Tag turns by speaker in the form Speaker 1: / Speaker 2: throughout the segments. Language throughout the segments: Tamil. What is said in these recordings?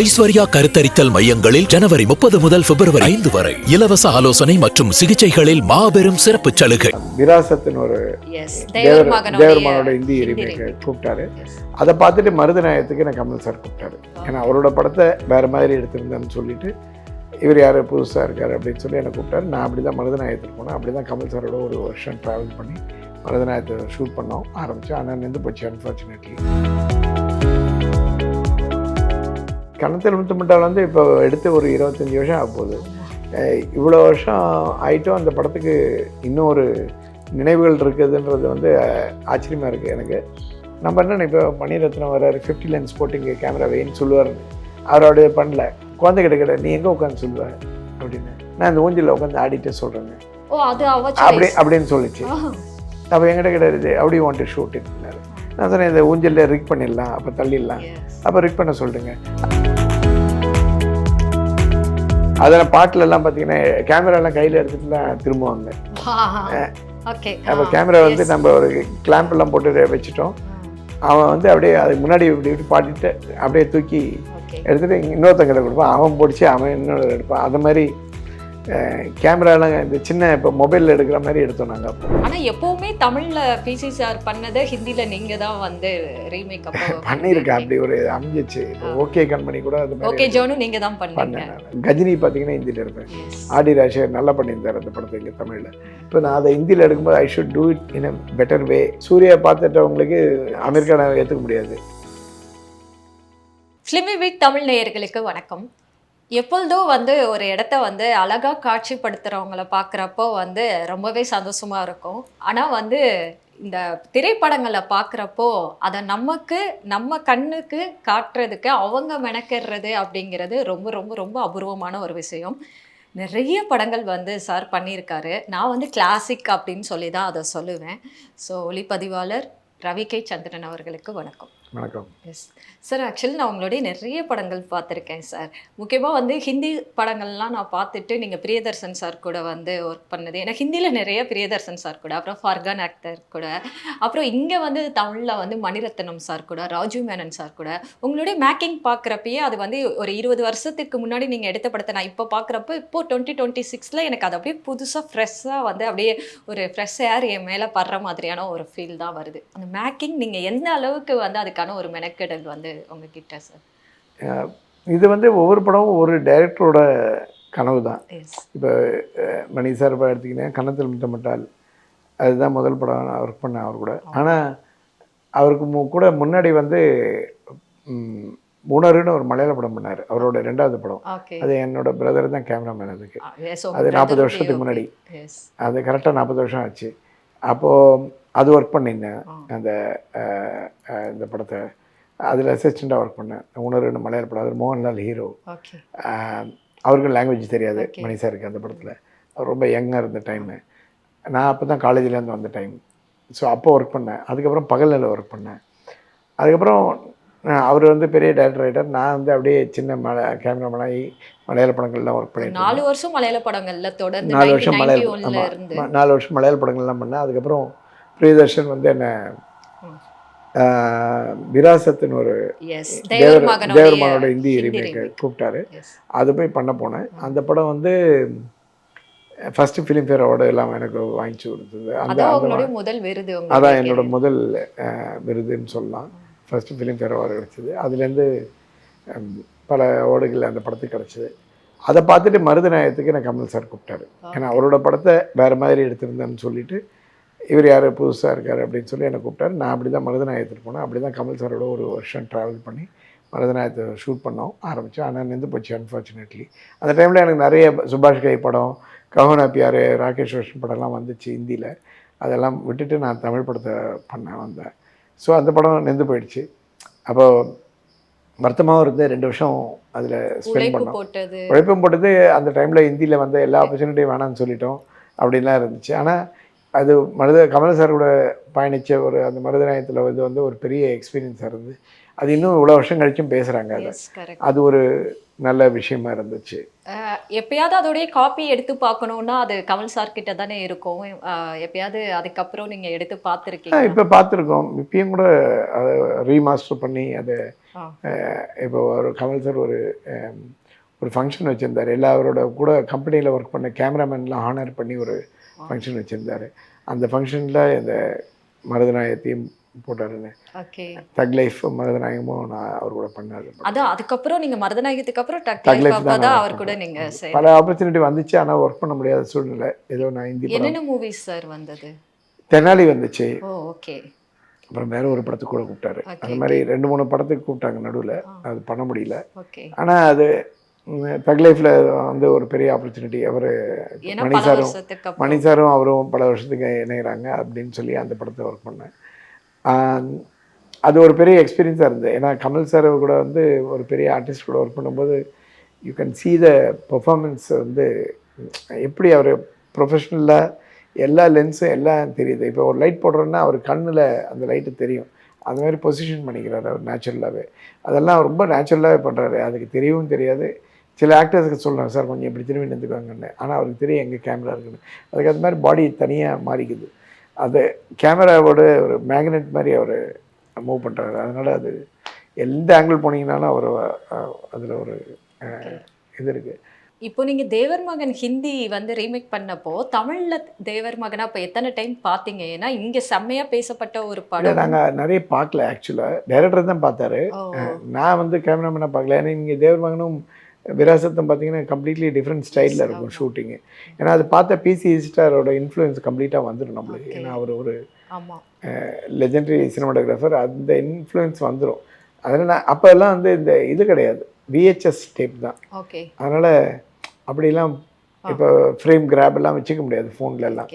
Speaker 1: ஐஸ்வர்யா கருத்தரித்தல் மையங்களில் ஜனவரி முப்பது முதல் பிப்ரவரி ஐந்து வரை. இலவச ஆலோசனை மற்றும் சிகிச்சைகளில் மாபெரும் சிறப்பு சலுகை.
Speaker 2: விராசத்தின் ஒரு
Speaker 3: எஸ்
Speaker 2: தேவர்
Speaker 3: தேவர் மகனுடைய
Speaker 2: தேவர்மனோட இந்தி கூப்பிட்டாரு. அதை பார்த்துட்டு மருதநாயகத்துக்கு எனக்கு கமல் சார் கூப்பிட்டாரு. ஏன்னா அவரோட படத்தை வேற மாதிரி எடுத்திருந்தேன்னு சொல்லிட்டு இவர் யார் புதுசாக இருக்கார் அப்படின்னு சொல்லி என்னை கூப்பிட்டாரு. நான் அப்படி தான் மருதநாயகத்துக்கு போனேன். அப்படி தான் கமல் சாரோட ஒரு வருஷம் ட்ராவல் பண்ணி மருதநாயகத்தை ஷூட் பண்ணோம் ஆரம்பித்தோம் ஆனால் நின்று போச்சு அன்ஃபார்ச்சுனேட்லி கணத்தில் முத்துமிட்டால் வந்து இப்போ எடுத்து ஒரு இருபத்தஞ்சி வருஷம் ஆக போகுது இவ்வளோ வருஷம் ஆயிட்டும். அந்த படத்துக்கு இன்னும் ஒரு நினைவுகள் இருக்குதுன்றது வந்து அஹ், ஆச்சரியமா இருக்குது எனக்கு. நம்ம என்ன இப்போ மணிரத்னம் வர்றாரு ஃபிஃப்டி லென்ஸ் போட்டு இங்கே கேமரா வைன்னு சொல்லுவார். அவரோட பண்ணல. குழந்தை கிட்ட நீ எங்கே உட்காந்து சொல்லுவ? அப்படின்னு. நான் இந்த ஊஞ்சலில் உட்காந்து ஆடிட்டே சொல்கிறேங்க அப்படி. அப்படின்னு சொல்லிச்சு. அப்போ எங்கிட்ட கிடையாது அப்படி வாண்ட் ஷூட் இருந்தாரு நான் சொன்னேன் இந்த ஊஞ்சலில் ரிக் பண்ணிடலாம் அப்போ தள்ளிடலாம். அப்போ ரிக் பண்ண சொல்லிட்டுங்க அதில் பாட்டுல எல்லாம் பார்த்தீங்கன்னா கேமராலாம் கையில் எடுத்துட்டுலாம் திரும்புவாங்க
Speaker 3: ஆ, okay.
Speaker 2: அப்போ
Speaker 3: ஆ,
Speaker 2: கேமரா வந்து. நம்ம ஒரு கிளாம்ப் எல்லாம் போட்டு வச்சுட்டோம் அவன் வந்து அப்படியே அதுக்கு முன்னாடி இப்படி இப்படி பாடிட்டு அப்படியே தூக்கி
Speaker 3: Okay.
Speaker 2: எடுத்துட்டு இன்னொருத்தங்கிட்ட கொடுப்பான் அவன் பிடிச்சி அவன் இன்னொரு எடுப்பான் அது மாதிரி கேமராலாம் இந்த சின்ன இப்போ மொபைலில் எடுக்கிற மாதிரி எடுத்தோம் நாங்கள் அப்போ
Speaker 3: ஆனா எப்பவுமே தமிழ்ல பிசி சார் பண்ணதை ஹிந்தில நீங்க தான் வந்து ரீமேக்
Speaker 2: பண்ணியிருக்கேன். அப்படி ஒரு அமைஞ்சிச்சு. இப்போ ஓகே கம்பெனி கூட அது
Speaker 3: ஓகே ஜோனு நீங்க தான் பண்ணீங்க.
Speaker 2: கஜினி பார்த்தீங்கன்னா ஹிந்தியில் இருப்பேன். ஆடி ராஜேஷ் நல்லா பண்ணியிருந்தார் அந்த படத்தை இங்கே தமிழில். இப்போ நான் அதை ஹிந்தியில் எடுக்கும்போது I should do it in a better way Suriya பார்த்துட்டவங்களுக்கு அமெரிக்காவை ஏற்றுக்க முடியாது.
Speaker 3: ஸ்லிமி வீக் தமிழ் நேயர்களுக்கு வணக்கம். எப்பொழுதோ வந்து ஒரு இடத்த வந்து அழகாக காட்சிப்படுத்துறவங்கள பார்க்குறப்போ வந்து ரொம்பவே சந்தோஷமாக இருக்கும். ஆனால் வந்து இந்த திரைப்படங்களை பார்க்குறப்போ அதை நமக்கு நம்ம கண்ணுக்கு காட்டுறதுக்கு அவங்க மெனக்கிடுறது அப்படிங்கிறது ரொம்ப ரொம்ப ரொம்ப அபூர்வமான ஒரு விஷயம். நிறைய படங்கள் வந்து சார் பண்ணியிருக்காரு. நான் வந்து கிளாசிக் அப்படின்னு சொல்லி தான் அதை சொல்லுவேன். ஸோ ஒளிப்பதிவாளர் ரவி கே சந்திரன் அவர்களுக்கு வணக்கம்.
Speaker 2: வணக்கம்.
Speaker 3: எஸ் சார் ஆக்சுவலி நான் உங்களுடைய நிறைய படங்கள் பார்த்துருக்கேன் சார் முக்கியமாக வந்து ஹிந்தி படங்கள்லாம் நான் பார்த்துட்டு நீங்கள் பிரியதர்சன் சார் கூட வந்து ஒர்க் பண்ணது. ஏன்னா ஹிந்தியில் நிறைய பிரியதர்சன் சார் கூட அப்புறம் ஃபர்கான் ஆக்டர் கூட. அப்புறம் இங்கே வந்து தமிழில் வந்து மணிரத்னம் சார் கூட ராஜீவ் மேனன் சார் கூட. உங்களுடைய மேக்கிங் பார்க்குறப்பயே அது வந்து ஒரு இருபது வருஷத்துக்கு முன்னாடி நீங்கள் எடுத்த படத்தை நான் இப்போ பார்க்குறப்ப இப்போ டுவெண்ட்டி டுவெண்ட்டி சிக்ஸில் எனக்கு அது அப்படியே புதுசாக ஃப்ரெஷ்ஷாக வந்து அப்படியே ஒரு ஃப்ரெஷ் ஏர் என் மேலே படுற மாதிரியான ஒரு ஃபீல் தான் வருது. அந்த மேக்கிங் நீங்கள் எந்த அளவுக்கு வந்து அதுக்கு அதுக்கான ஒரு மெனக்கெடல் வந்து உங்ககிட்ட சார்?
Speaker 2: இது வந்து ஒவ்வொரு படமும் ஒரு டைரக்டரோட கனவு தான். இப்போ மணி சார் இப்போ எடுத்திங்கன்னா கன்னத்தில் முத்தமிட்டால் அதுதான் முதல் படம் நான் ஒர்க் பண்ணேன் அவர் கூட. ஆனால் அவருக்கு மு- கூட முன்னாடி வந்து ம், மூணருன்னு ஒரு மலையாள படம் பண்ணார். அவரோட ரெண்டாவது படம். அது என்னோட பிரதர் தான் கேமராமேன் அதுக்கு.
Speaker 3: எஸ்
Speaker 2: அது 40 வருஷத்துக்கு முன்னாடி. அது கரெக்டாக நாற்பது வருஷம் ஆச்சு. அப்போது அது ஒர்க் பண்ணியிருந்தேன். அந்த இந்த படத்தை. அதில் அசிஸ்டண்ட்டாக ஒர்க் பண்ணேன். உணர்வுன்னு மலையாள படம் அது மோகன்லால் ஹீரோ. அவருக்கு லாங்குவேஜ் தெரியாது. மணி சாருக்கு அந்த படத்தில். அவர் ரொம்ப யங்காக இருந்த டைமு நான் அப்போ தான் காலேஜ்லேருந்து வந்த டைம் ஸோ அப்போ ஒர்க் பண்ணேன். அதுக்கப்புறம் பகலில் ஒர்க் பண்ணேன். அதுக்கப்புறம் அவர் வந்து பெரிய டேரக்டர் ரைட்டர் நான் வந்து அப்படியே சின்ன மலை கேமராமேனாகி மலையாள படங்கள்லாம் ஒர்க் பண்ணிட்டு
Speaker 3: நாலு வருஷம் மலையாள படங்கள்ல தொடர்ந்து
Speaker 2: நாலு வருஷம் மலையாள நாலு வருஷம் மலையாள படங்கள்லாம் பண்ணேன். அதுக்கப்புறம் பிரியதர்ஷன் வந்து என்ன விராசத்தின் ஒரு தேவர் தேவர்மனோட இந்தி
Speaker 3: ஹிந்தி
Speaker 2: ரீமேக்
Speaker 3: remake.
Speaker 2: கூப்பிட்டாரு. அது போய் பண்ண போனேன். அந்த படம் வந்து ஃபஸ்ட்டு ஃபிலிம்ஃபேர் அவார்டு எல்லாம் எனக்கு வாங்கிச்சு கொடுத்தது. அந்த
Speaker 3: முதல் விருது
Speaker 2: அதான் என்னோட முதல் விருதுன்னு சொல்லலாம். ஃபஸ்ட்டு ஃபிலிம்ஃபேர் அவார்டு கிடச்சிது. அதுலேருந்து பல அவார்டுகள் அந்த படத்துக்கு கிடச்சிது. அதை பார்த்துட்டு மருதநாயகத்துக்கு எனக்கு கமல் சார் கூப்பிட்டாரு. ஏன்னா அவரோட படத்தை வேறு மாதிரி எடுத்திருந்தேன்னு சொல்லிட்டு இவர் யார்? புதுசாக இருக்கார் அப்படின்னு சொல்லி என்னை கூப்பிட்டாரு. நான் அப்படி தான் மருதநாயகத்துக்கு போனேன். அப்படி தான் கமல் சாரோட ஒரு வருஷம் ட்ராவல் பண்ணி மருதநாயகத்தை ஷூட் பண்ணோம் ஆரம்பித்தோம் ஆனால் நின்று போச்சு அன்ஃபார்ச்சுனேட்லி அந்த டைமில் எனக்கு நிறைய சுபாஷ் கை படம் கஹோனா பியார் ராகேஷ் ரோஷன் படம்லாம் வந்துச்சு ஹிந்தியில். அதெல்லாம் விட்டுட்டு நான் தமிழ் படத்தை பண்ணேன் வந்தேன். ஸோ அந்த படம் நின்று போயிடுச்சு. அப்போ வருத்தமாகவும் இருந்து ரெண்டு வருஷம் அதில் ஸ்பெண்ட் பண்ணோம். உழைப்பும் போட்டது. அந்த டைமில் ஹிந்தியில் வந்த எல்லா ஆப்பர்ச்சுனிட்டியும் வேணாம்னு சொல்லிட்டோம். அப்படின்லாம் இருந்துச்சு. ஆனால் அது மருத கமல சார் கூட பயணித்த ஒரு அந்த மருதநாயகத்தில் வந்து வந்து ஒரு பெரிய எக்ஸ்பீரியன்ஸாக இருந்து அது இன்னும் இவ்வளோ வருஷம் கழிச்சும் பேசுகிறாங்க அதை. அது ஒரு நல்ல விஷயமா இருந்துச்சு.
Speaker 3: எப்பயாவது அதோடைய காப்பி எடுத்து பார்க்கணும்னா அது கமல் சார் கிட்ட தானே இருக்கும். எப்பயாவது அதுக்கப்புறம் நீங்க எடுத்து பார்த்துருக்கீங்க
Speaker 2: இப்போ பார்த்துருக்கோம். இப்பயும் கூட அதை ரீமாஸ்டர் பண்ணி அதை. இப்போ ஒரு கமல் சார் ஒரு ஒரு ஃபங்க்ஷன் வச்சுருந்தார். எல்லாரோட கூட கம்பெனியில் ஒர்க் பண்ண கேமராமேன்லாம் ஹானர் பண்ணி ஒரு ஃபங்க்ஷன் வச்சுருந்தார். அந்த ஃபங்க்ஷனில் இந்த மருதநாயகத்தையும் போட்டாருன்னு. தக் லைஃப் மருதநாயகமும் நான் அவர் கூட பண்ணாரு.
Speaker 3: அதான் அதுக்கப்புறம் நீங்க மருதநாயகத்துக்கு அப்புறம் லைஃப்
Speaker 2: தான்
Speaker 3: அவர் கூட
Speaker 2: பல ஆப்பர்ச்சுனிட்டி வந்துச்சு ஆனால் ஒர்க் பண்ண முடியாத சூழ்நிலை. ஏதோ நான் படம்
Speaker 3: என்னென்ன மூவிஸ் சார் வந்தது?
Speaker 2: தெனாலி வந்துச்சு.
Speaker 3: ஓகே.
Speaker 2: அப்புறம் வேற ஒரு படத்துக்கு கூட கூப்பிட்டாரு. அந்த மாதிரி ரெண்டு மூணு படத்துக்கு கூப்பிட்டாங்க நடுவில். அது பண்ண முடியல. ஆனால் அது தக் லைஃப்பில் வந்து ஒரு பெரிய ஆப்பர்ச்சுனிட்டி அவர்
Speaker 3: ஏன்னா
Speaker 2: மணி சாரும் மணி அவரும் பல வருஷத்துக்கு இணைகிறாங்க அப்படின்னு சொல்லி அந்த படத்தை ஒர்க் பண்ணேன். அது ஒரு பெரிய எக்ஸ்பீரியன்ஸாக இருந்தது. ஏன்னா கமல் சார் கூட வந்து ஒரு பெரிய ஆர்டிஸ்ட் கூட ஒர்க் பண்ணும்போது you can see the performance வந்து எப்படி அவர் ப்ரொஃபஷ்னலாக எல்லா லென்ஸும் எல்லாம் தெரியுது. இப்போ ஒரு லைட் போடுறோன்னா அவர் கண்ணில் அந்த லைட்டு தெரியும். அந்த மாதிரி பொசிஷன் பண்ணிக்கிறாரு அவர் நேச்சுரலாகவே அதெல்லாம் ரொம்ப நேச்சுரலாகவே பண்ணுறாரு அதுக்கு தெரியவும் தெரியாது. சில ஆக்டர்ஸுக்கு சொல்கிறேன் சார் கொஞ்சம் இப்படி திரும்பி நின்றுக்குவாங்கன்னு ஆனால் அவருக்கு தெரியும் எங்கே கேமரா இருக்குன்னு. அதுக்கு அது மாதிரி பாடி தனியாக மாறிக்குது. அது கேமராவோட ஒரு மேக்னெட் மாதிரி அவர் மூவ் பண்ணுறாரு அதனால் அது எந்த ஆங்கிள் போனீங்கனாலும் அவர் அதில் ஒரு இது இருக்குது
Speaker 3: இப்போ நீங்க தேவர் மகன் ஹிந்தி வந்து ரீமேக் பண்ணப்போ தமிழ்ல தேவர் மகனா அப்ப எத்தனை டைம் பாத்தீங்க ஏன்னா இங்க செம்மையா பேசப்பட்ட ஒரு படம்.
Speaker 2: நாங்கள் நிறைய பார்க்கல ஆக்சுவலாக டைரக்டர் தான் பார்த்தாரு. நான் வந்து கேமராமேனாக பார்க்கல. ஏன்னா இங்கே தேவர் மகனும் விராசத்தம் பார்த்தீங்கன்னா கம்ப்ளீட்லி டிஃப்ரெண்ட் ஸ்டைலில் இருக்கும் ஷூட்டிங்கு ஏன்னா அது பார்த்த பிசி ஸ்டாரோட இன்ஃப்ளூயன்ஸ் கம்ப்ளீட்டாக வந்துடும் நம்மளுக்கு. ஏன்னா அவர் ஒரு லெஜெண்டரி சினிமாட்டோகிராஃபர் அந்த இன்ஃப்ளூயன்ஸ் வந்துடும் அதனால் அப்போல்லாம் வந்து இந்த இது கிடையாது. விஹெச்எஸ் டேப் தான்.
Speaker 3: ஓகே
Speaker 2: அதனால் அப்படிலாம் இப்போ ஃப்ரேம் கிராப் எல்லாம் வச்சுக்க முடியாது ஃபோன்ல எல்லாம்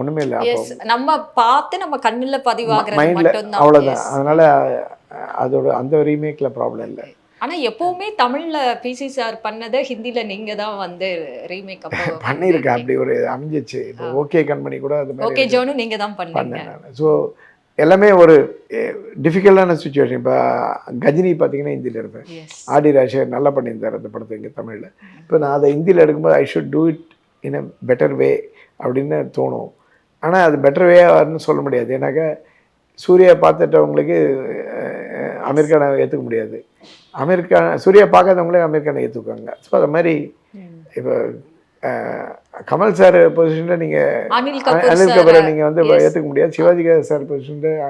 Speaker 2: ஒன்றுமே இல்லை.
Speaker 3: நம்ம பார்த்து நம்ம கண்ணுல பதிவாகிறது
Speaker 2: மைண்டில் அவ்வளோதான். அதனால் அதோட அந்த ரீமேக்கில் ப்ராப்ளம் இல்லை.
Speaker 3: ஆனா எப்பவுமே தமிழ்ல பிசி சார் பண்ணதை ஹிந்தில நீங்க தான் வந்து ரீமேக் அப்போ
Speaker 2: பண்ணியிருக்கேன் அப்படி ஒரு அமைஞ்சிச்சு. இப்போ ஓகே கண்மணி கூட அது
Speaker 3: ஓகே
Speaker 2: மாதிரி
Speaker 3: ஜோனு நீங்க தான் பண்ணீங்க.
Speaker 2: பண்ணேன் ஸோ எல்லாமே ஒரு டிஃபிகல்ட்டான சுச்சுவேஷன் இப்போ கஜினி பார்த்தீங்கன்னா ஹிந்தியில் இருப்பேன். ஆடி ராஜேஷ் நல்லா பண்ணியிருந்தார் அந்த படத்தை இங்கே தமிழில். இப்போ நான் அதை ஹிந்தியில் எடுக்கும்போது I should do it in a better way அப்படின்னு தோணும். ஆனால் அது பெட்டர் வேன்னு சொல்ல முடியாது. ஏன்னாக்கா சூர்யா பார்த்துட்டவங்களுக்கு அஹ், அமீர் கானை ஏற்றுக்க முடியாது. அமீர் கான் சூர்யா பார்க்காதவங்களே அமீர் கானை ஏற்றுக்குவாங்க ஸோ அது மாதிரி இப்போ கமல் சார் பொசிஷனில் நீங்கள்
Speaker 3: அனில் கபூர்
Speaker 2: நீங்கள் வந்து. ஏற்றுக்க முடியாது. சிவாஜி சார் பொசிஷனில்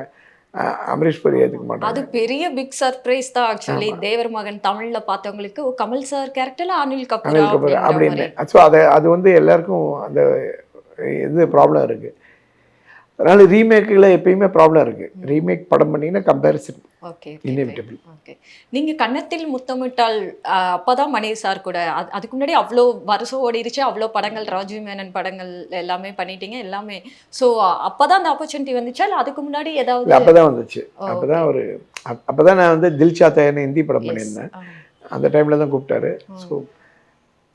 Speaker 2: அமரீஷ் பூரி ஏற்றுக்க மாட்டாங்க
Speaker 3: அது பெரிய பிக் சர்ப்ரைஸ் தான் ஆக்சுவலி தேவர் மகன் தமிழ்ல பார்த்தவங்களுக்கு கமல் சார் கேரக்டர்ல அனில் கபூர்?
Speaker 2: அனில் கபூர். அப்படின்னு ஸோ அதை அது வந்து எல்லாருக்கும் அந்த இது ப்ராப்ளம் இருக்குது அதனால் ரீமேக்கில் எப்பயுமே ப்ராப்ளம் இருக்குது ரீமேக் படம் பண்ணிங்கன்னா கம்பேரிசன்
Speaker 3: ஓகே
Speaker 2: Inevitable.
Speaker 3: ஓகே. நீங்க கன்னத்தில் முத்தமிட்டால் அப்பதான் மணி சார் கூட அது- அதுக்கு முன்னாடி அவ்வளோ வருஷம் ஓடிடுச்சு அவ்வளோ படங்கள் ராஜீவ் மேனன் படங்கள் எல்லாமே பண்ணிட்டீங்க எல்லாமே. ஸோ அப்பதான் அந்த ஆப்பர்ச்சுனிட்டி வந்துச்சா? இல்லை அதுக்கு முன்னாடி ஏதாவது
Speaker 2: அப்போ தான் வந்துச்சு.
Speaker 3: ஓ,
Speaker 2: அப்போ தான் ஒரு அப்போ தான் நான் வந்து தில் சாத்தாயன்னு ஹிந்தி படம் பண்ணியிருந்தேன். அந்த டைமில் தான் கூப்பிட்டாரு. ஸோ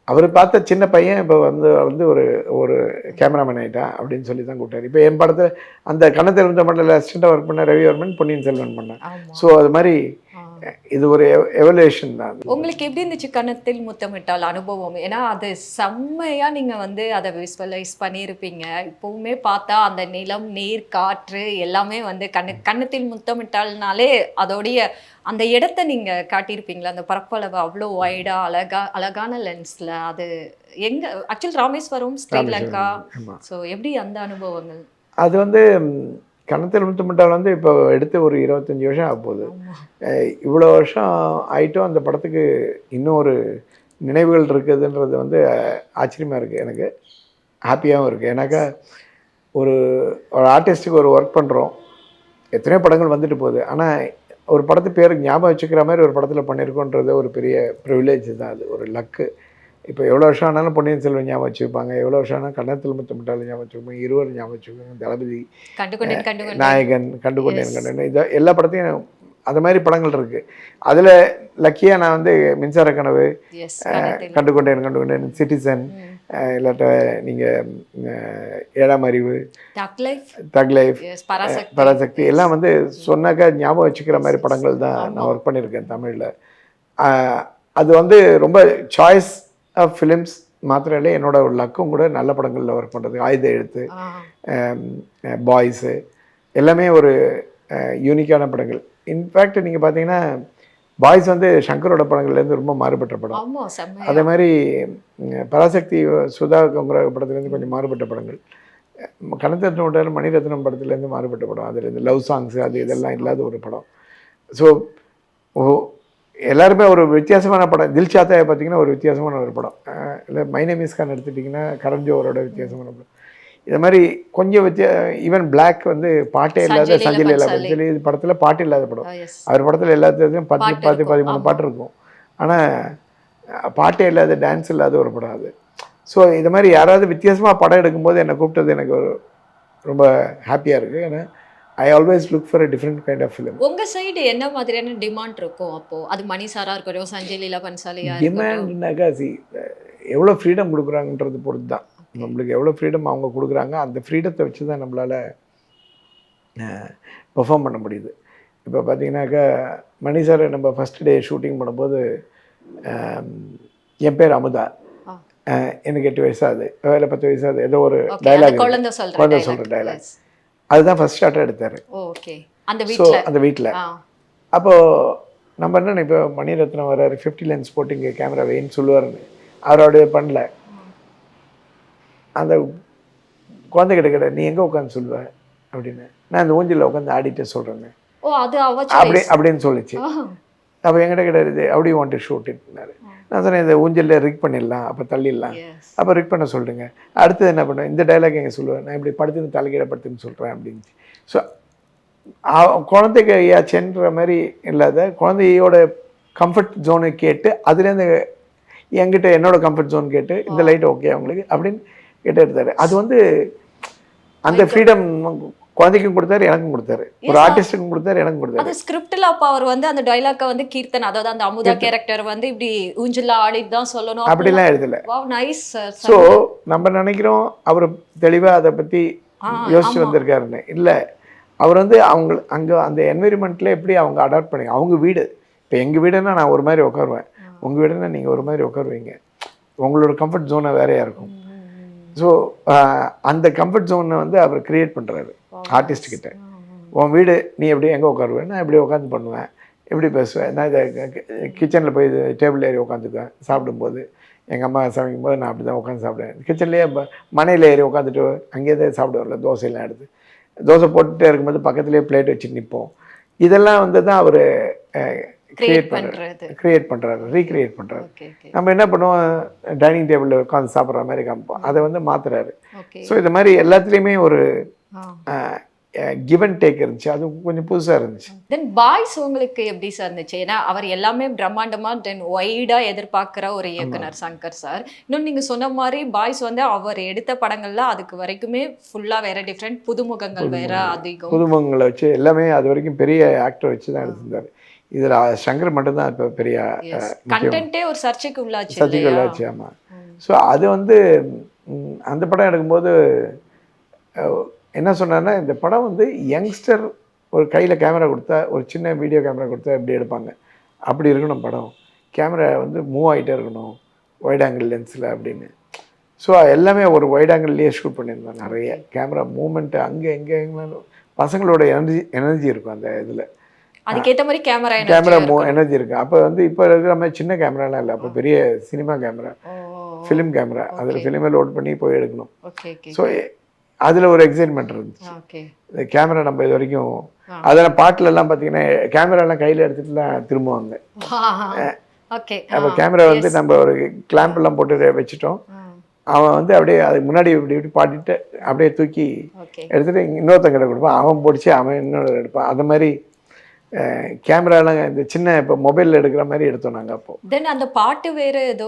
Speaker 2: அவர் பார்த்த சின்ன பையன் இப்போ வந்து வந்து ஒரு ஒரு கேமராமேன் ஆகிட்டான் அப்படின்னு சொல்லி தான் கூப்பிட்டாரு இப்போ என் படத்தில் அந்த கண்ணத்தில் இருந்த மண்டல அசிஸ்டண்ட்டாக ஒர்க் பண்ண ரவிவர்மன் பொன்னியின் செல்வன் பண்ணேன் ஸோ அது மாதிரி. இது ஒரு எவல்யூஷன் தான்.
Speaker 3: உங்களுக்கு எப்படி இருந்துச்சு கன்னத்தில் முத்தமிட்டால் அனுபவம்? ஏன்னா அது செம்மையா நீங்க வந்து அதை விஸ்வலைஸ் பண்ணியிருப்பீங்க. இப்பவுமே பார்த்தா அந்த நிலம் நீர் காற்று எல்லாமே வந்து கண்ணு கன்னத்தில் முத்தமிட்டால்னாலே அதோடைய அந்த இடத்த நீங்க காட்டியிருப்பீங்களா? அந்த பரப்பளவு அவ்வளோ வைடா அழகா அழகான லென்ஸ்ல அது எங்க ஆக்சுவல் ராமேஸ்வரம் ஸ்ரீலங்கா. ஸோ எப்படி அந்த அனுபவங்கள்?
Speaker 2: அது வந்து கணத்தில் முத்தமிட்டால் வந்து இப்போ எடுத்து ஒரு இருபத்தஞ்சி வருஷம் ஆக போகுது இவ்வளோ வருஷம் ஆயிட்டும் அந்த படத்துக்கு இன்னும் ஒரு நினைவுகள் இருக்குதுன்றது வந்து அஹ், ஆச்சரியமா இருக்குது எனக்கு. ஹாப்பியாகவும் இருக்குது ஏன்னாக்கா ஒரு ஒரு ஆர்டிஸ்ட்டுக்கு ஒரு ஒர்க் பண்ணுறோம் எத்தனையோ படங்கள் வந்துட்டு போகுது. ஆனால் ஒரு படத்து பேருக்கு ஞாபகம் வச்சுக்கிற மாதிரி ஒரு படத்தில் பண்ணியிருக்கோன்றது ஒரு பெரிய ப்ரிவிலேஜ் தான் அது. ஒரு லக்கு இப்போ எவ்வளோ வருஷம் ஆனாலும் பொன்னியின் செல்வன் ஞாபகம் வச்சுருப்பாங்க. எவ்வளோ வருஷம் ஆனாலும் கண்ணத்தில் முத்தமிட்டாலும் ஞாபகம் வச்சுருப்பாங்க. இருவர் ஞாபகம் வச்சுருப்பாங்க. தளபதி நாயகன் கண்டுகொண்டேன். கண்டேன் இது எல்லா படத்தையும் அந்த மாதிரி படங்கள் இருக்கு. அதில் லக்கியாக நான் வந்து மின்சார கனவு கண்டுகொண்டேன் கண்டுகொண்டேன். சிட்டிசன். இல்லாட்ட நீங்கள் ஏழாம் அறிவு தக் லைஃப்
Speaker 3: பராசக்தி.
Speaker 2: எல்லாம் வந்து சொன்னாக்கா ஞாபகம் வச்சுக்கிற மாதிரி படங்கள் தான் நான் ஒர்க் பண்ணியிருக்கேன் தமிழில். அது வந்து ரொம்ப சாய்ஸ் ஃபிலிம்ஸ் மாத்திரம் இல்லை என்னோட ஒரு லக்கும் கூட நல்ல படங்களில் ஒர்க் பண்ணுறது ஆயுத எழுத்து பாய்ஸு எல்லாமே ஒரு யூனிக்கான படங்கள். இன்ஃபேக்ட் நீங்கள் பார்த்தீங்கன்னா பாய்ஸ் வந்து சங்கரோட படங்கள்லேருந்து ரொம்ப மாறுபட்ட படம். அதே மாதிரி பராசக்தி சுதா கங்குரா படத்துலேருந்து கொஞ்சம் மாறுபட்ட படங்கள். கணத்தனோட மணிரத்னம் படத்துலேருந்து மாறுபட்ட படம். அதில் இந்த லவ் சாங்ஸ் அது இதெல்லாம் இல்லாத ஒரு படம். ஸோ எல்லாருமே ஒரு வித்தியாசமான படம். தில் சாத்தாயை பார்த்தீங்கன்னா ஒரு வித்தியாசமான ஒரு படம். இல்லை மைனமிஸ் கான் எடுத்துட்டிங்கன்னா கரண் ஜோஹரோட வித்தியாசமான படம். இது மாதிரி கொஞ்சம் வித்தியா ஈவன் பிளாக் வந்து பாட்டே இல்லாத
Speaker 3: சஞ்சய்
Speaker 2: லீலா இது படத்தில் பாட்டு இல்லாத படம். அவர் படத்தில் எல்லாத்துலேயும் பத்து பத்து பதிமூணு. பாட்டு இருக்கும். ஆனால் பாட்டே இல்லாத டான்ஸ் இல்லாத ஒரு படம் அது. ஸோ இது மாதிரி யாராவது வித்தியாசமாக படம் எடுக்கும்போது என்னை கூப்பிட்டது எனக்கு ஒரு ரொம்ப ஹாப்பியாக இருக்குது ஏன்னா I always look for a different kind of film
Speaker 3: உங்க சைடு என்ன மாதிரியான டிமாண்ட் இருக்கும் அப்போ? அது மணி சாரா இருக்கட்டும் சஞ்சய் லீலா பன்சாலியா
Speaker 2: டிமாண்ட்னாக்கா சி எவ்வளோ ஃப்ரீடம் கொடுக்குறாங்கன்றது பொறுத்து தான் நம்மளுக்கு எவ்வளோ ஃப்ரீடம் அவங்க கொடுக்குறாங்க அந்த ஃப்ரீடத்தை வச்சு தான் நம்மளால் பெர்ஃபார்ம் பண்ண முடியுது. இப்போ பார்த்தீங்கன்னாக்கா மணி சார் நம்ம ஃபஸ்ட் டே ஷூட்டிங் பண்ணும்போது என் பேர் அமுதா. எனக்கு எட்டு வயசாகுது இல்லை பத்து வயசாகுது ஏதோ ஒரு டைலாக்
Speaker 3: குழந்தை.
Speaker 2: சொல்கிற டைலாக்
Speaker 3: Yes.
Speaker 2: அதுதான் ஃபஸ்ட் ஷாட்டாக எடுத்தார்.
Speaker 3: ஓகே அந்த
Speaker 2: ஸோ
Speaker 3: வீட்ல?
Speaker 2: அந்த வீட்டில் அப்போது நம்ம என்ன இப்போ மணிரத்னம் வர்றாரு ஃபிஃப்டி லென்ஸ் போட்டு இங்கே கேமரா வைன்னு சொல்லுவாருன்னு. அவர் அப்படியே பண்ணல. அந்த குழந்தைகிட்ட கிட்ட நீ எங்கே உட்காந்து சொல்லுவ? அப்படின்னு. நான் அந்த ஊஞ்சலில் உட்காந்து ஆடிட்டு சொல்கிறேன்னு
Speaker 3: ஓ அது அவ
Speaker 2: அப்படி. அப்படின்னு சொல்லிச்சு. அப்போ என்கிட்ட கிடையாது அப்படி வாண்ட் ஷூட் இட்னாரு நான் சொன்னேன் இந்த ஊஞ்சலில் ரிக் பண்ணிடலாம் அப்போ தள்ளிடலாம். அப்போ ரிக் பண்ண சொல்லுங்க. அடுத்தது என்ன பண்ணுவேன் இந்த டைலாக் எங்கே சொல்லுவேன் நான் இப்படி படுத்துன்னு தலைகீழ படுத்துன்னு சொல்கிறேன் அப்படின்னு ஸோ குழந்தைக்கு ஐயாச்சேன்ற மாதிரி இல்லாத குழந்தையோட கம்ஃபர்ட் ஜோனை கேட்டு அதுலேருந்து என்கிட்ட என்னோட கம்ஃபர்ட் ஜோன் கேட்டு இந்த லைட் ஓகே அவங்களுக்கு அப்படின்னு கேட்டு எடுத்தாரு அது வந்து அந்த ஃப்ரீடம் குழந்தைக்கும் கொடுத்தாரு எனக்கும் கொடுத்தாரு. ஒரு
Speaker 3: Yes,
Speaker 2: ஆர்டிஸ்ட்டுக்கும் கொடுத்தாரு எனக்கும் கொடுத்தாரு.
Speaker 3: அது ஸ்கிரிப்ட்ல அப்ப அவர் வந்து அந்த டைலாக்க வந்து கீர்த்தன் அதாவது அந்த அமுதா கேரக்டர் வந்து இப்படி ஊஞ்சல்ல ஆடிட்டு தான் சொல்லணும்
Speaker 2: அப்படிலாம் எழுதல.
Speaker 3: நைஸ்
Speaker 2: ஸோ நம்ம நினைக்கிறோம் அவர் தெளிவாக அதை பற்றி
Speaker 3: ஆ,
Speaker 2: யோசிச்சு. வந்திருக்காருன்னு. இல்லை அவர் வந்து அவங்க அங்கே அந்த என்விரான்மெண்ட்டில் எப்படி அவங்க அடாப்ட் பண்ணி அவங்க வீடு. இப்போ எங்கள் வீடுன்னா நான் ஒரு மாதிரி உட்காருவேன் உங்கள் வீடுன்னா நீங்கள் ஒரு மாதிரி உட்காருவீங்க உங்களோட கம்ஃபர்ட் ஜோனை வேறையாக இருக்கும். ஸோ அந்த கம்ஃபர்ட் ஜோனை வந்து அவர் கிரியேட் பண்ணுறாரு ஆர்டிஸ்ட் கிட்ட. உன் வீடு நீ எப்படி எங்கே உட்காருவேன் நான் எப்படி உட்காந்து பண்ணுவேன்? எப்படி பேசுவேன் நான் இதை கிச்சனில் போய் டேபிள் ஏறி உட்காந்துக்குவேன் சாப்பிடும்போது. எங்கள் அம்மா சமைக்கும் போது நான் அப்படி தான் உட்காந்து சாப்பிடுவேன் கிச்சன்லேயே மனையில் ஏறி உட்காந்துட்டு அங்கேயே தான் சாப்பிடுவார்ல தோசையெல்லாம் எடுத்து. தோசை போட்டுட்டே இருக்கும்போது பக்கத்துலேயே பிளேட் வச்சு நிற்போம் இதெல்லாம் வந்து தான் அவர்
Speaker 3: கிரியேட்
Speaker 2: பண்ணுறாரு கிரியேட் பண்ணுறாரு ரீக்ரியேட் பண்ணுறாரு நம்ம என்ன பண்ணுவோம்? டைனிங் டேபிளில் உட்காந்து சாப்பிட்ற மாதிரி காமிப்போம். அதை வந்து மாத்துறாரு.
Speaker 3: ஓகே
Speaker 2: ஸோ இது மாதிரி எல்லாத்துலேயுமே ஒரு கிவ் அண்ட் டேக் இருந்துச்சு. அது கொஞ்சம் புதுசாக இருந்துச்சு.
Speaker 3: தென் பாய்ஸ் உங்களுக்கு எப்படி சார் இருந்துச்சு? ஏன்னா அவர் எல்லாமே பிரம்மாண்டமா தென் ஒய்டா எதிர்பார்க்குற ஒரு இயக்குனர் சங்கர் சார் இன்னும் நீங்க சொன்ன மாதிரி பாய்ஸ் வந்து அவர் எடுத்த படங்கள்ல அதுக்கு வரைக்குமே ஃபுல்லா வேற டிஃப்ரெண்ட் புதுமுகங்கள் வேற அதிகம்.
Speaker 2: புதுமுகங்களை வச்சு எல்லாமே அது வரைக்கும் பெரிய ஆக்டர் வச்சு தான் எடுத்திருந்தாரு. இதில் சங்கர் மட்டும்தான் இப்போ பெரிய
Speaker 3: கண்டென்ட்டே ஒரு சர்ச்சைக்கு உள்ளாச்சு இல்லையா?
Speaker 2: ஆச்சு ஆமாம் ஸோ அது வந்து அந்த படம் எடுக்கும்போது என்ன சொன்னார்னா இந்த படம் வந்து யங்ஸ்டர் ஒரு கையில் கேமரா கொடுத்தா ஒரு சின்ன வீடியோ கேமரா கொடுத்தா எப்படி எடுப்பாங்க? அப்படி இருக்கணும் படம். கேமரா வந்து மூவ் ஆகிட்டே இருக்கணும் வைட் ஆங்கிள் லென்ஸில் அப்படின்னு. ஸோ எல்லாமே ஒரு வைட் ஆங்கிள்லேயே ஷூட் பண்ணியிருந்தோம் நிறைய. கேமரா மூமெண்ட்டு அங்கே எங்கே எங்கேனாலும் பசங்களோட எனர்ஜி எனர்ஜி இருக்கும் அந்த இதில்.
Speaker 3: அதுக்கேத்த மாதிரி கேமரா
Speaker 2: கேமரா மூ எனர்ஜி இருக்குது அப்போ வந்து இப்போ இருக்கிற மாதிரி சின்ன கேமராலாம் இல்லை. அப்போ பெரிய சினிமா கேமரா ஃபிலிம் கேமரா அதில் ஃபிலிமை லோட் பண்ணி போய் எடுக்கணும். ஸோ அதில் ஒரு எக்ஸைட்மெண்ட் இருந்துச்சு. இந்த கேமரா நம்ம இது வரைக்கும்
Speaker 3: ஆ.
Speaker 2: அதெல்லாம் பாட்டுல எல்லாம் பார்த்தீங்கன்னா கேமராலாம் கையில் எடுத்துட்டுலாம் திரும்புவாங்க. அப்போ கேமரா வந்து நம்ம ஒரு கிளாம்ப் எல்லாம் போட்டு வச்சுட்டோம். அவன் வந்து அப்படியே அதுக்கு முன்னாடி இப்படி இப்படி பாடிட்டு அப்படியே தூக்கி
Speaker 3: ஓகே.
Speaker 2: எடுத்துட்டு இன்னொருத்தங்கிட்ட கொடுப்பான். அவன் பிடிச்சி அவன் இன்னொரு எடுப்பான். அந்த மாதிரி கேமராலாம் இந்த சின்ன இப்போ மொபைலில் எடுக்கிற மாதிரி எடுத்தோம் நாங்கள் அப்போ.
Speaker 3: தென் அந்த பாட்டு வேற ஏதோ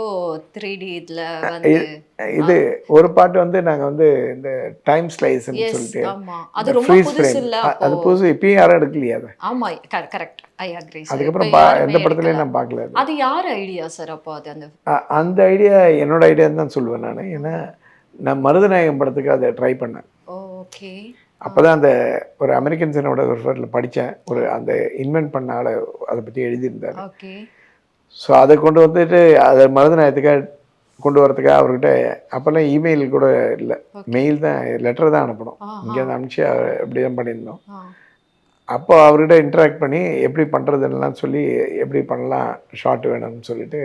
Speaker 3: த்ரீ டி இதுல
Speaker 2: இது ஒரு பாட்டு வந்து நாங்கள் வந்து இந்த டைம் ஸ்லைஸ்ன்னு சொல்லிட்டு.
Speaker 3: ஆமா. அது ரொம்ப
Speaker 2: ஃப்ரீஸ்
Speaker 3: புதுசு
Speaker 2: ஃப்ரேம்
Speaker 3: இல்ல
Speaker 2: அது புதுசு இப்பயும் யாரும் எடுக்கலையே அதை?
Speaker 3: ஆமா கரெக்ட் ஐ அக்ரி
Speaker 2: அதுக்கப்புறம் பா எந்த படத்துலையும் நான் பார்க்கல அது.
Speaker 3: யார் ஐடியா சார் அப்போ அது அந்த
Speaker 2: அந்த ஐடியா என்னோட ஐடியான்னு தான் சொல்லுவேன் நான். ஏன்னா நான் மருதநாயகம் படத்துக்கு அதை ட்ரை பண்ணேன்.
Speaker 3: ஓகே
Speaker 2: அப்போ தான் அந்த ஒரு அமெரிக்கன் சினிமாட்டோகிராஃபரில் படித்தேன் ஒரு அந்த இன்வென்ட் பண்ண ஆளை அதை பற்றி எழுதியிருந்தார். ஸோ அதை கொண்டு வந்துட்டு அதை மருதநாயகத்துக்காக கொண்டு வரதுக்காக அவர்கிட்ட அப்போல்லாம் இமெயில் கூட இல்லை. மெயில் தான் லெட்டர் தான் அனுப்பணும். இங்கே அனுப்பிச்சு இப்படி தான் பண்ணியிருந்தோம். அப்போ அவர்கிட்ட இன்டராக்ட் பண்ணி எப்படி பண்ணுறதுலாம் சொல்லி எப்படி பண்ணலாம் ஷார்ட் வேணும்னு சொல்லிட்டு.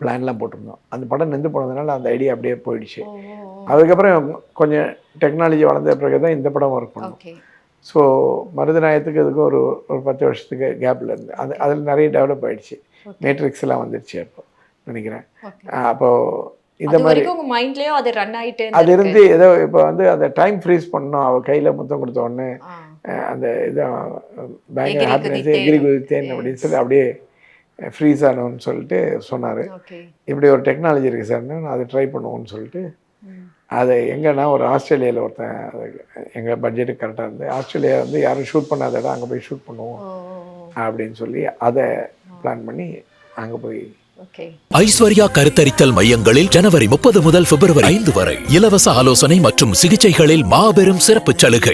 Speaker 2: பிளான்லாம் போட்டிருந்தோம். அந்த படம் நின்று போனதுனால அந்த ஐடியா அப்படியே போயிடுச்சு. அதுக்கப்புறம் கொஞ்சம் டெக்னாலஜி வளர்ந்த பிறகு தான் இந்த படம் ஒர்க் பண்ணோம். ஸோ மருதநாயகத்துக்கு இதுக்கு ஒரு ஒரு பத்து வருஷத்துக்கு கேப்பில் இருந்து அது அதில் நிறைய டெவலப் ஆயிடுச்சு. மேட்ரிக்ஸ்லாம் வந்துடுச்சு அப்போ நினைக்கிறேன். அப்போது இந்த மாதிரி
Speaker 3: மைண்ட்லயும் அது ரன் ஆயிட்டே
Speaker 2: அது. இருந்து ஏதோ இப்போ வந்து அந்த டைம் ஃப்ரீஸ் பண்ணோம். அவள் கையில் முத்தம் கொடுத்த உடனே அந்த இதை பயங்கர
Speaker 3: எகிரி
Speaker 2: ஹாப்பினஸ். எகிரி குதித்தேன் அப்படின்னு சொல்லி அப்படியே ஃப்ரீஸ் ஆனோன்னு சொல்லிட்டு சொன்னார். இப்படி ஒரு டெக்னாலஜி இருக்குது சார்னு நான் அதை ட்ரை பண்ணுவோன்னு சொல்லிட்டு. அதை எங்கன்னா ஒரு ஆஸ்திரேலியாவில் ஒருத்தன் அது எங்கள் பட்ஜெட்டுக்கு கரெக்டாக இருந்து ஆஸ்திரேலியா வந்து யாரும் ஷூட் பண்ணாத இடம் அங்கே போய் ஷூட் பண்ணுவோம். அப்படின்னு சொல்லி அதை பிளான் பண்ணி அங்கே போய்
Speaker 3: ஓகே.
Speaker 1: ஐஸ்வர்யா கருத்தரித்தல் மையங்களில் ஜனவரி முப்பது முதல் பிப்ரவரி ஐந்து வரை இலவச ஆலோசனை மற்றும் சிகிச்சைகளில் மாபெரும் சிறப்பு சலுகை.